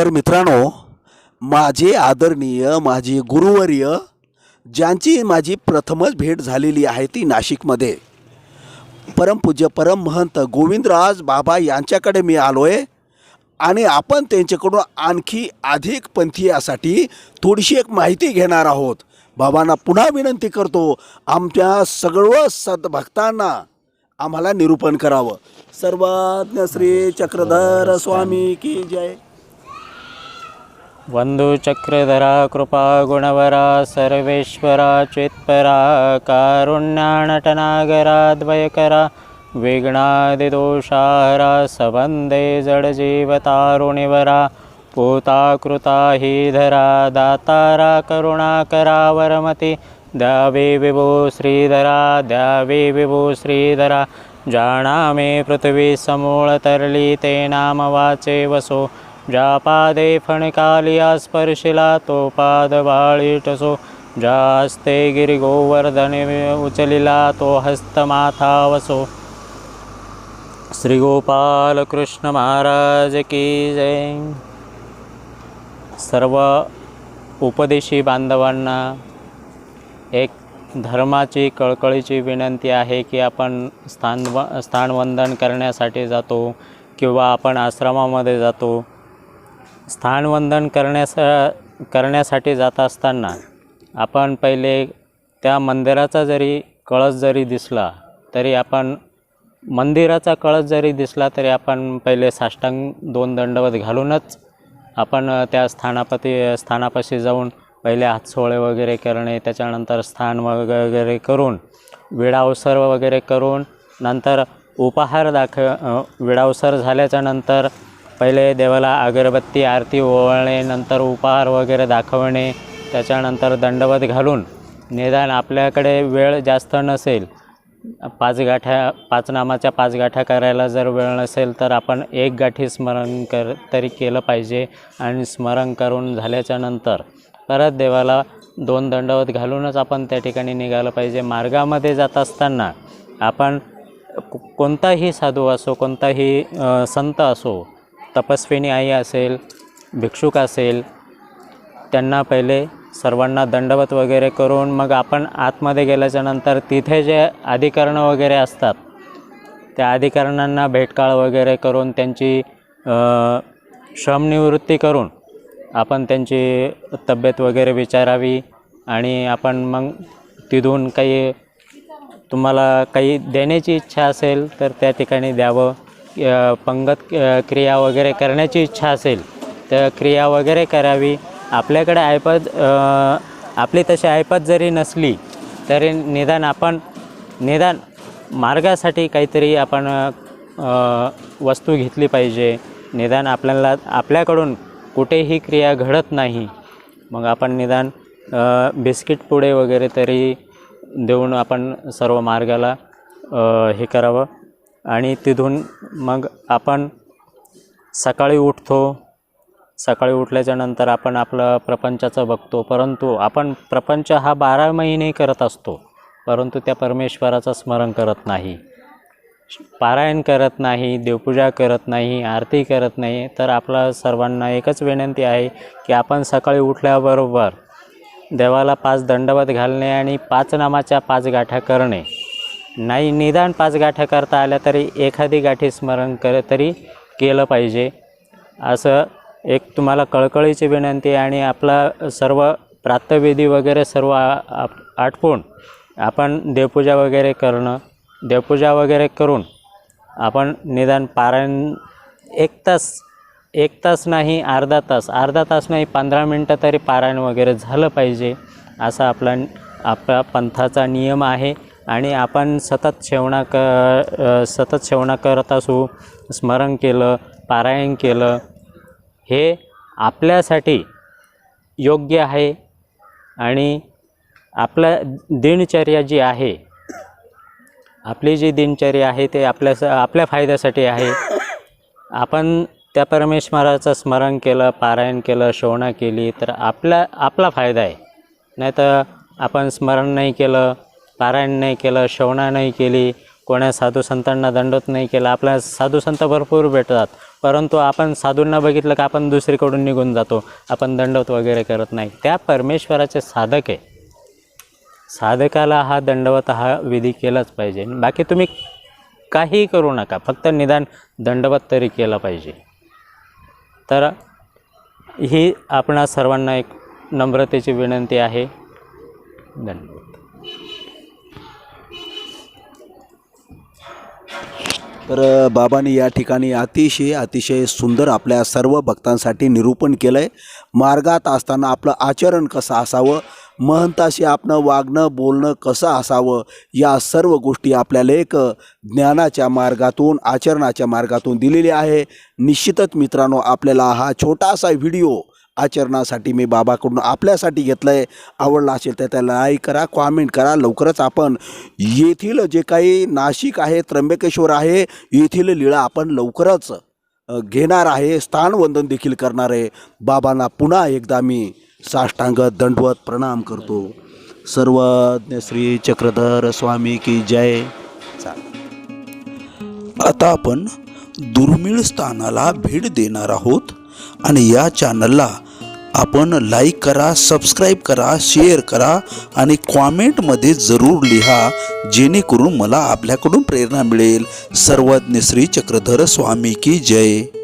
तर मित्रांनो माझे आदरणीय माझे गुरुवर्य ज्यांची माझी प्रथमच भेट झालेली आहे ती नाशिकमध्ये. परमपूज्य परम महंत गोविंदराज बाबा यांच्याकडे मी आलो आहे आणि आपण त्यांच्याकडून आणखी अधिक पंथीयासाठी थोडीशी एक माहिती घेणार आहोत. बाबांना पुन्हा विनंती करतो आमच्या सगळं सद्भक्तांना आम्हाला निरूपण करावं. सर्वज्ञ श्री चक्रधर स्वामी की जय. बन्धुचक्रधरा कृपा गुणवरा सर्वेश्वरा चित्परा कारुण्यानटनागरा द्वयकरा विघ्नादिदोषाहरा सबन्धे जडजीवतारुणिवरा पूताकृता हि धरा दातारा करुणाकरा वरमती द्यावे विभो श्रीधरा द्यावे विभो श्रीधरा जाणामे पृथ्वी समूळ ते नाम वाचे वसो। ज्या पादे फणकालिया स्पर्शिला तो पाद वाळीटसो ज्या हस्ते गिरिगोवर्धने उचलिला तो हस्तमाथा वसो श्री गोपाल कृष्ण महाराज की जय। सर्व उपदेशी बांधवांना एक धर्माची कळकळीची विनंती आहे की आपण स्थान स्थानवंदन करण्यासाठी जातो किंवा आपण आश्रमामध्ये जातो. स्थानवंदन करण्यास करण्यासाठी जात असताना आपण पहिले त्या मंदिराचा जरी कळस जरी दिसला तरी आपण मंदिराचा कळस जरी दिसला तरी आपण पहिले साष्टांग दोन दंडवत घालूनच आपण त्या स्थानापती स्थानापाशी जाऊन पहिले हातसोळे वगैरे करणे त्याच्यानंतर स्थान वगैरे करून विडावसर वगैरे करून नंतर उपाहार दाख विडावसर झाल्याच्यानंतर पहिले देवाला अगरबत्ती आरती ओवाळणे नंतर उपहार वगैरे दाखवणे त्याच्यानंतर दंडवत घालून निदान आपल्याकडे वेळ जास्त नसेल. पाच गाठ्या पाच नामाच्या पाच गाठ्या करायला जर वेळ नसेल तर आपण एक गाठी स्मरण कर तरी केलं पाहिजे आणि स्मरण करून झाल्याच्यानंतर परत देवाला दोन दंडवत घालूनच आपण त्या ठिकाणी निघालं पाहिजे. मार्गामध्ये जात असताना आपण कोणताही साधू असो कोणताही संत असो तपस्विनी आई असेल भिक्षुक असेल त्यांना पहिले सर्वांना दंडवत वगैरे करून मग आपण आतमध्ये गेल्याच्यानंतर तिथे जे अधिकरणं वगैरे असतात त्या अधिकरणांना भेटकाळ वगैरे करून त्यांची श्रमनिवृत्ती करून आपण त्यांची तब्येत वगैरे विचारावी आणि आपण मग तिथून काही तुम्हाला काही देण्याची इच्छा असेल तर त्या ठिकाणी द्यावं. पंगत क्रिया वगैरे करण्याची इच्छा असेल तर क्रिया वगैरे करावी. आपल्याकडे आयपत आपली तशी आयपत जरी नसली तरी निदान आपण निदान मार्गासाठी काहीतरी आपण वस्तू घेतली पाहिजे. निदान आपल्याला आपल्याकडून कुठेही क्रिया घडत नाही. मग आपण निदान बिस्किट पुडे वगैरे तरी देऊन आपण सर्व मार्गाला हे करावं. आणि तिथून मग आपण सकाळी उठतो. सकाळी उठल्याच्या नंतर आपण आपलं प्रपंचाचं बघतो. परंतु आपण प्रपंच हा बारा महिने करत असतो. परंतु त्या परमेश्वराचं स्मरण करत नाही. पारायण करत नाही देवपूजा करत नाही आरती करत नाही. तर आपला सर्वांना एकच विनंती आहे की आपण सकाळी उठल्याबरोबर देवाला पाच दंडवत घालणे आणि पाच नामाच्या पाच गाठ्या करणे. नाही निदान पाच गाठ्या करता आल्या तरी एखादी गाठी स्मरण कर तरी केलं पाहिजे. असं एक तुम्हाला कळकळीची विनंती आणि आपला सर्व प्रातविधी वगैरे सर्व आ- आप- आटपून आपण देवपूजा वगैरे करणं देवपूजा वगैरे करून आपण निदान पारायण एक तास एक तास नाही अर्धा तास अर्धा तास नाही पंधरा मिनटं तरी पारायण वगैरे झालं पाहिजे असा आपला आपला पंथाचा नियम आहे. आणि आपण सतत सेवना क सतत सेवना करत असू स्मरण केलं पारायण केलं हे आपल्यासाठी योग्य आहे आणि आपल्या दिनचर्या जी आहे आपली जी दिनचर्या आहे ते आपल्या आपल्या फायद्यासाठी आहे. आपण त्या परमेश्वराचं स्मरण केलं पारायण केलं शोभना केली तर आपला आपला फायदा आहे. नाही तर आपण स्मरण नाही केलं पारायण नाही केलं शवणा नाही केली कोण्या साधू संतांना दंडवत नाही केला आपल्याला साधू संत भरपूर भेटतात. परंतु आपण साधूंना बघितलं का आपण दुसरीकडून निघून जातो. आपण दंडवत वगैरे करत नाही. त्या परमेश्वराचे साधक आहे. साधकाला हा दंडवत हा विधी केलाच पाहिजे. बाकी तुम्ही काहीही करू नका. फक्त निदान दंडवत तरी केला पाहिजे. तर ही आपणा सर्वांना एक नम्रतेची विनंती आहे. धन्यवाद. तर बाबांनी या ठिकाणी अतिशय अतिशय सुंदर आपल्या सर्व भक्तांसाठी निरूपण केलं आहे मार्गात असताना आपलं आचरण कसं असावं? महंताशी आपलं वागणं बोलणं कसं असावं? या सर्व गोष्टी आपल्याला एक ज्ञानाच्या मार्गातून आचरणाच्या मार्गातून दिलेली आहे. निश्चितच मित्रांनो आपल्याला हा छोटासा व्हिडिओ आचरणासाठी मी बाबाकडून आपल्यासाठी घेतलं आहे आवडला असेल तर त्याला लाईक करा कॉमेंट करा. लवकरच आपण येथील जे काही नाशिक आहे त्र्यंबकेश्वर आहे येथील लीळा आपण लवकरच घेणार आहे. स्थानवंदन देखील करणार आहे. बाबांना पुन्हा एकदा मी साष्टांग दंडवत प्रणाम करतो. सर्वज्ञ श्री चक्रधर स्वामी की जय. आता आपण दुर्मिळ स्थानाला भेट देणार आहोत. आणि या चॅनलला आपण लाईक करा सबस्क्राईब करा शेअर करा आणि कॉमेंटमध्ये जरूर लिहा जेणेकरून मला आपल्याकडून प्रेरणा मिळेल. सर्वज्ञ श्री चक्रधर स्वामी की जय.